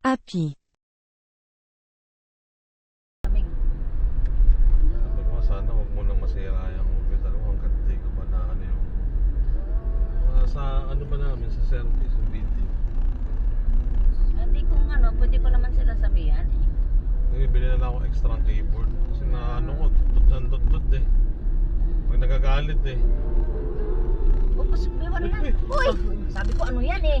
Happy. Sana huwag mo nang masira yung hospital mo hanggat di ko pa na ano yung mga sa ano ba namin sa service yung video. Hindi kung ano, pwede ko naman sila sabihan eh. Bibili na lang ako extra keyboard kasi na ano ko tutut ng tutut eh. Pag nagagalit eh. Upos, may ano yan? Uy! Sabi ko ano yan eh.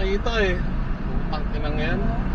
hayop na. yun. Hindi makita eh. Putang inang yan.